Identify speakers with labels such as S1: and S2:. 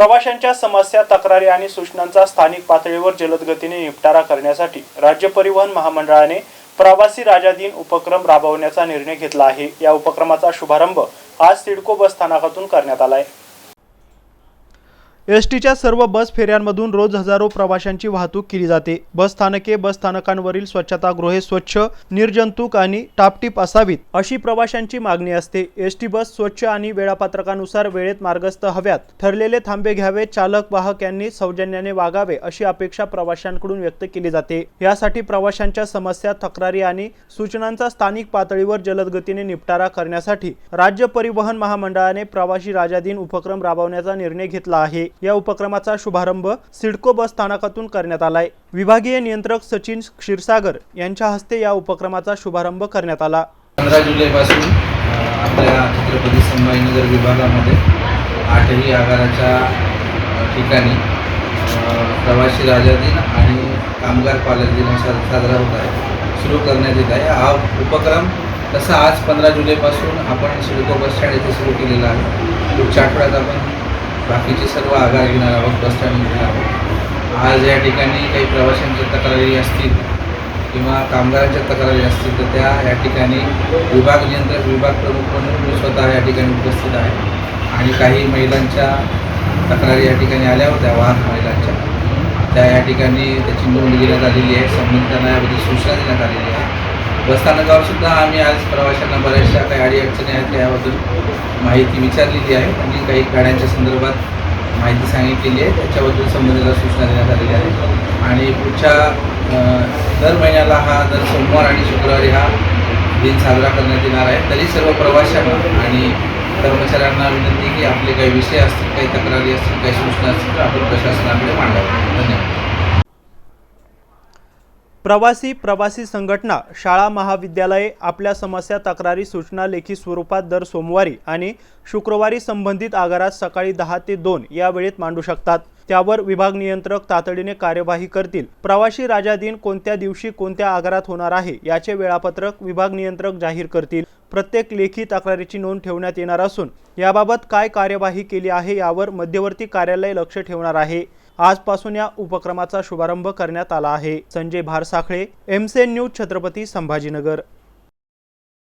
S1: प्रवाशांच्या समस्या तक्रारी आणि सूचनांचा स्थानिक पातळीवर जलद गतीने निपटारा करण्यासाठी राज्य परिवहन महामंडळाने प्रवासी राजा दिन उपक्रम राबवण्याचा निर्णय घेतला आहे. या उपक्रमाचा शुभारंभ आज सिडको बस स्थानकातून करण्यात आला आहे. एस टीच्या सर्व बस फेऱ्यांमधून रोज हजारो प्रवाशांची वाहतूक केली जाते. बस स्थानके बस स्थानकांवरील स्वच्छतागृहे स्वच्छ निर्जंतुक आणि टापटीप असावीत अशी प्रवाशांची मागणी असते. एस टी बस स्वच्छ आणि वेळापत्रकानुसार वेळेत मार्गस्थ हव्यात. ठरलेले थांबे घ्यावे चालक वाहक यांनी सौजन्याने वागावे अशी अपेक्षा प्रवाशांकडून व्यक्त केली जाते. यासाठी प्रवाशांच्या समस्या तक्रारी आणि सूचनांचा स्थानिक पातळीवर जलद गतीने निपटारा करण्यासाठी राज्य परिवहन महामंडळाने प्रवासी राजा दिन उपक्रम राबवण्याचा निर्णय घेतला आहे. या उपक्रमाचा शुभारंभ सिडको बस स्थानकातून करण्यात आलाय. विभागीय नियंत्रक सचिन क्षीरसागर यांच्या हस्ते या उपक्रमाचा शुभारंभ करण्यात आला.
S2: पंधरा जुलैपासून अ, आपल्या छत्रपती संभाजीनगर विभागामध्ये आठही आगाराच्या ठिकाणी प्रवासी राजा दिन आणि कामगार पालक दिन साजरा होत आहे सुरू करण्यात येत आहे. हा उपक्रम तसा आज पंधरा जुलैपासून आपण सिडको बस स्टँड येथे सुरू केलेला आहे. पुढच्या आठवड्यात आपण बाकीचे सर्व आगार घेणार आहोत बस स्टँड घेणार आहोत. आज या ठिकाणी काही प्रवाशांच्या तक्रारी असतील किंवा कामगारांच्या तक्रारी असतील तर त्या या ठिकाणी विभाग नियंत्रक विभाग प्रमुख म्हणून मी स्वतः या ठिकाणी उपस्थित आहे. आणि काही महिलांच्या तक्रारी या ठिकाणी आल्या होत्या वाहन महिलांच्या. त्या या ठिकाणी त्याची नोंद घेण्यात आलेली आहे संबंधितांना याबद्दल सूचना देण्यात आलेली आहे. बसस्थानकावर सुद्धा आम्ही आज प्रवाशांना बऱ्याचशा काही अडीअडचणी आहेत त्याबद्दल माहिती विचारलेली आहे. आणि काही गाड्यांच्या संदर्भात माहिती सांगितलेली आहे. त्याच्याबद्दल संबंधित सूचना देण्यात आलेल्या आहेत आणि पुढच्या दर महिन्याला हा दर सोमवार आणि शुक्रवारी हा दिन साजरा करण्यात येणार आहे. तरी सर्व प्रवाशांना आणि कर्मचाऱ्यांना विनंती की आपले काही विषय असतील काही तक्रारी असतील काही सूचना असतील तर आपण प्रशासनाकडे मांडाव्या धन्यवाद.
S1: प्रवासी प्रवासी संघटना शाळा महाविद्यालये आपल्या समस्या तक्रारी सूचना लेखी स्वरूपात दर सोमवारी आणि शुक्रवारी संबंधित आगारात सकाळी दहा ते दोन या वेळेत मांडू शकतात. त्यावर विभाग नियंत्रक तातडीने कार्यवाही करतील. प्रवासी राजा दिन कोणत्या दिवशी कोणत्या आगारात होणार आहे याचे वेळापत्रक विभाग नियंत्रक जाहीर करतील. प्रत्येक लेखी तक्रारीची नोंद ठेवण्यात येणार असून याबाबत काय कार्यवाही केली आहे यावर मध्यवर्ती कार्यालय लक्ष ठेवणार आहे. आजपासून या उपक्रमाचा शुभारंभ करण्यात आला आहे. संजय भारसाखळे एमसेन न्यूज छत्रपती संभाजीनगर.